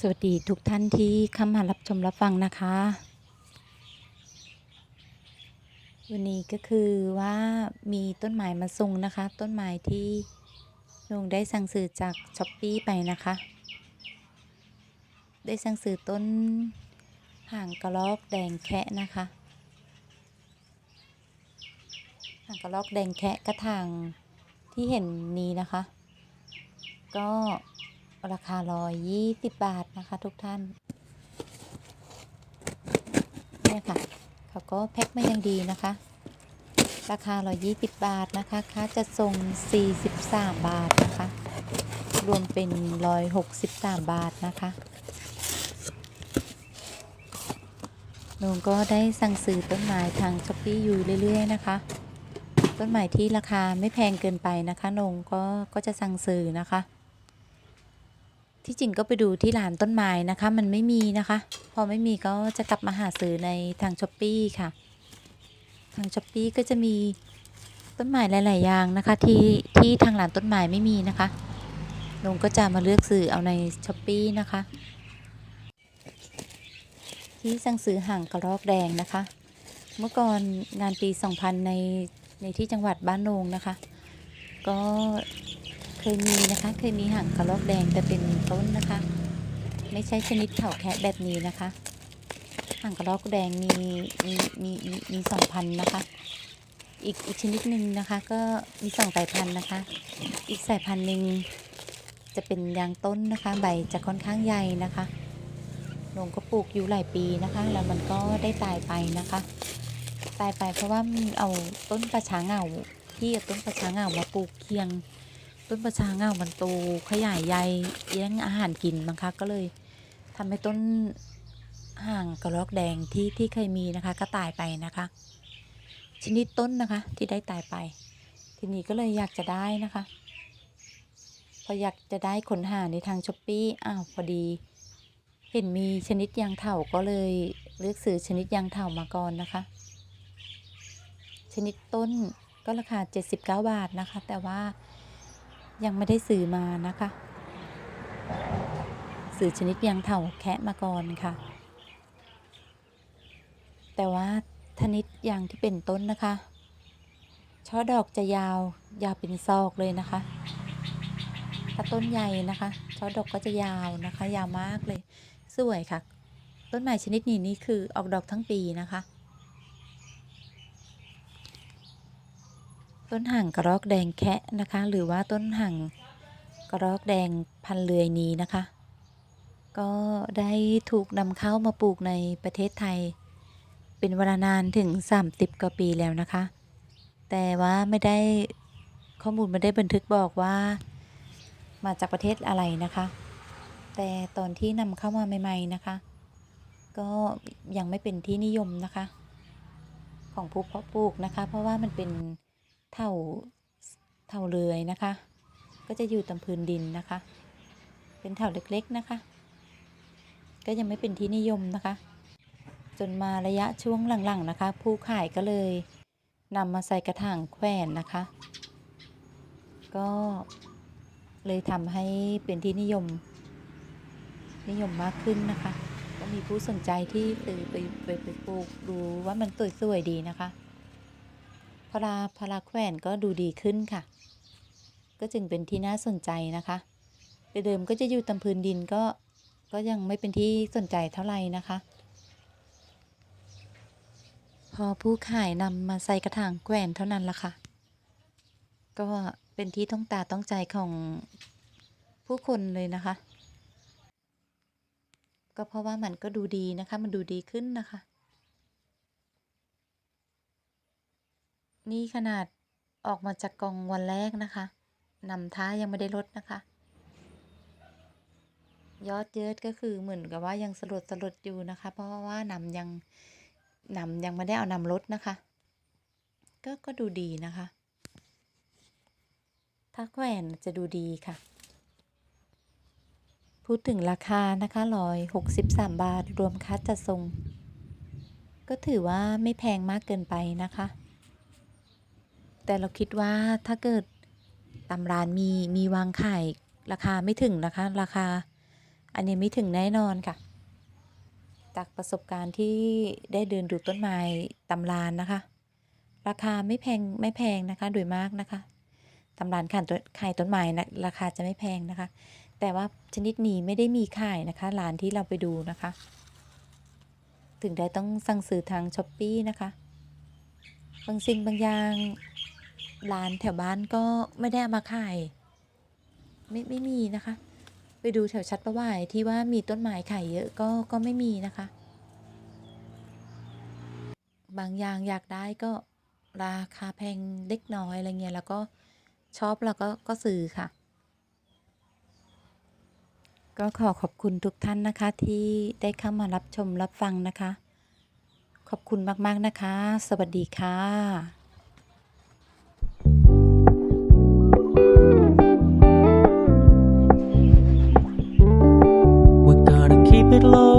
สวัสดีทุกท่านที่เข้ามารับชมรับฟังนะคะ วันนี้ก็คือว่ามีต้นไม้มาส่งนะคะ ต้นไม้ที่ลุงได้สั่งซื้อจากช้อปปี้ไปนะคะ ได้สั่งซื้อต้นห่างกระรอกแดงแคะนะคะห่างกระรอกแดงแคะกระถางที่เห็นนี้นะคะ ก็ ราคาร้อยยี่สิบบาทนะคะทุกท่าน เนี่ยค่ะ เขาก็แพ็คมาอย่างดีนะคะ ราคาร้อยยี่สิบบาทนะคะค่าจะส่งสี่สิบสามบาทนะคะ รวมเป็นร้อยหกสิบสามบาทนะคะลุงก็ได้สั่งซื้อต้นไม้ทางช้อปปี้อยู่เรื่อย ๆ นะคะ ต้นไม้ที่ราคาไม่แพงเกินไปนะคะนงก็ก็จะสั่งซื้อนะคะ ที่จริงก็ไปดูที่ร้านต้นไม้นะคะ มันไม่มีนะคะ พอไม่มีก็จะกลับมาหาซื้อในทางช้อปปี้ค่ะ ทางช้อปปี้ก็จะมีต้นไม้หลาย ๆ อย่างนะคะ ที่ที่ทางร้านต้นไม้ไม่มีนะคะลุงก็จะมาเลือกซื้อเอาในช้อปปี้นะคะ ที่สั่งซื้อห่างกระรอกแดงนะคะ เมื่อก่อนงานปี 2000 ในในที่จังหวัดบ้านโนงนะคะ ก็ เคยมีนะคะ เคยมีหางกระรอกแดงแต่เป็นต้นนะคะ ไม่ใช่ชนิดเถาแคะแบบนี้นะคะหางกระรอกแดงมีมีมีมีมีสองพันนะคะ อีกอีกชนิดหนึ่งนะคะ ก็มีสองสายพันธุ์นะคะ อีกสายพันธุ์หนึ่งจะเป็นยางต้นนะคะ ใบจะค่อนข้างใหญ่นะคะหลวงก็ปลูกอยู่หลายปีนะคะ แล้วมันก็ได้ตายไปนะคะ ตายไปเพราะว่ามันเอาต้นประช้าเงาที่เอาต้นประช้าเงามาปลูกเคียง ต้นประชาเงามันโตขยายใยแย่งอาหารกินมั้งคะก็เลยทำให้ต้นห่างกระรอกแดงที่ที่เคยมีนะคะ ก็ตายไปนะคะ ชนิดต้นนะคะที่ได้ตายไป ทีนี้ก็เลยอยากจะได้นะคะ พออยากจะได้ค้นหาในทางช้อปปี้อ้าวพอดี เห็นมีชนิดยางเถาก็เลยเลือกซื้อชนิดยางเถามาก่อนนะคะ ชนิดต้นก็ราคา 79 บาทนะคะ แต่ว่า ยังไม่ได้ซื้อมานะคะซื้อชนิดยางเถ่าแคะมาก่อนค่ะ แต่ว่าชนิดยางที่เป็นต้นนะคะ ช่อดอกจะยาวยาวเป็นซอกเลยนะคะ ถ้าต้นใหญ่นะคะ ช่อดอกก็จะยาวนะคะ ยาวมากเลย สวยค่ะ ต้นไม้ชนิดนี้นี่คือออกดอกทั้งปีนะคะ ต้นห่างกระรอกแดงแคะนะคะ หรือว่าต้นห่างกระรอกแดงพันเลือยนี้นะคะ ก็ได้ถูกนำเข้ามาปลูกในประเทศไทย เป็นเวลานานถึง30กว่าปีแล้วนะคะ แต่ว่าไม่ได้ข้อมูลไม่ได้บันทึกบอกว่ามาจากประเทศอะไรนะคะ แต่ตอนที่นำเข้ามาใหม่ ๆนะคะ ก็ยังไม่เป็นที่นิยมนะคะ ของผู้เพาะปลูกนะคะ เพราะว่ามันเป็น เท่าเท่าเรือยนะคะ ก็จะอยู่ตามพื้นดินนะคะ เป็นเท่าเล็กๆนะคะ ก็ยังไม่เป็นที่นิยมนะคะ จนมาระยะช่วงหลังๆนะคะ ผู้ขายก็เลยนำมาใส่กระถางแขวนนะคะ ก็เลยทำให้เป็นที่นิยม นิยมมากขึ้นนะคะ ก็มีผู้สนใจที่ซื้อไปไปไปปลูกดูว่ามันสวยๆดีนะคะ พลาพลาแขวนก็ดูดีขึ้นค่ะ ก็จึงเป็นที่น่าสนใจนะคะแต่เดิมก็จะอยู่ตามพื้นดินก็ก็ยังไม่เป็นที่สนใจเท่าไหร่นะคะ พอผู้ขายนำมาใส่กระถางแขวนเท่านั้นละค่ะ ก็เป็นที่ต้องตาต้องใจของผู้คนเลยนะคะ ก็เพราะว่ามันก็ดูดีนะคะ มันดูดีขึ้นนะคะ นี่ขนาดออกมาจากกองวันแรกนะคะนำท้ายังไม่ได้ลดนะคะ ยอดเยิดก็คือเหมือนกับว่ายังสลดสลดอยู่นะคะ เพราะว่านำยังนำยังไม่ได้เอานำลดนะคะ ก็ก็ดูดีนะคะถ้าแขวนจะดูดีค่ะ พูดถึงราคานะคะร้อยหกสิบสามบาทรวมค่าจัดส่งก็ถือว่าไม่แพงมากเกินไปนะคะ แต่เราคิดว่าถ้าเกิดตามร้านมีมีวางขายราคาไม่ถึงนะคะ ราคา อันนี้ไม่ถึงแน่นอนค่ะ จากประสบการณ์ที่ได้เดินดูต้นไม้ตำรานนะคะ ราคาไม่แพงไม่แพงนะคะ โดยมากนะคะตำรานขายต้นขายต้นไม้นะราคาจะไม่แพงนะคะ แต่ว่าชนิดนี้ไม่ได้มีขายนะคะร้านที่เราไปดูนะคะ ถึงได้ต้องสั่งซื้อทางช้อปปีนะคะ บางสิ่งบางอย่าง ร้านแถวบ้านก็ไม่ได้เอามาขายไม่ไม่มีนะคะ ไปดูแถวชัดประวายที่ว่ามีต้นไม้ขายเยอะก็ก็ไม่มีนะคะ บางอย่างอยากได้ก็ราคาแพงเล็กน้อยอะไรเงี้ยแล้วก็ชอบแล้วก็ก็ซื้อค่ะ ก็ขอขอบคุณทุกท่านนะคะที่ได้เข้ามารับชมรับฟังนะคะ ขอบคุณมากๆนะคะ สวัสดีค่ะ